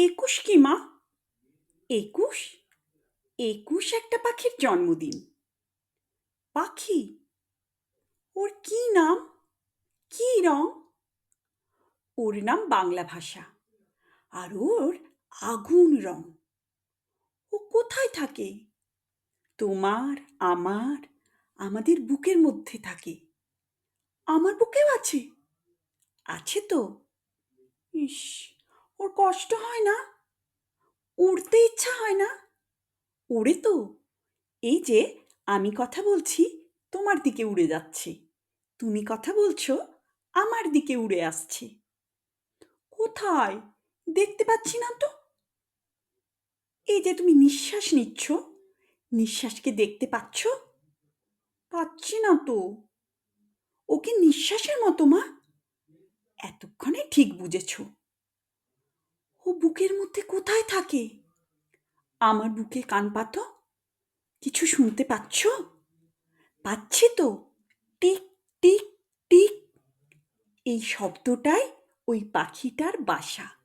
একুশ কি, মা? একুশ? একুশ একটা পাখির জন্মদিন। পাখি? ওর কি নাম? কি রং? ওর নাম বাংলা ভাষা। আর ওর আগুন রং। ও কোথায় থাকে? তোমার, আমার, আমাদের বুকের মধ্যে থাকে। আমার বুকেও আছে। আছে তো? ইস। ওর কষ্ট হয় না? উড়তে ইচ্ছা হয় না? ওড়ে তো। এই যে, আমি কথা বলছি, তোমার দিকে উড়ে যাচ্ছে। তুমি কথা বলছো, আমার দিকে উড়ে আসছে। কোথায়? দেখতে পাচ্ছি না তো। এই যে, তুমি নিঃশ্বাস নিচ্ছ। নিঃশ্বাসকে দেখতে পাচ্ছ? পাচ্ছি না তো। ওকে নিঃশ্বাসের মতো, মা। এতক্ষণে ঠিক বুঝেছ। ও বুকের মধ্যে কোথায় থাকে? আমার বুকে কান পাতো? কিছু শুনতে পাচ্ছ? পাচ্ছি তো। টিক টিক টিক। এই শব্দটাই ওই পাখিটার বাসা।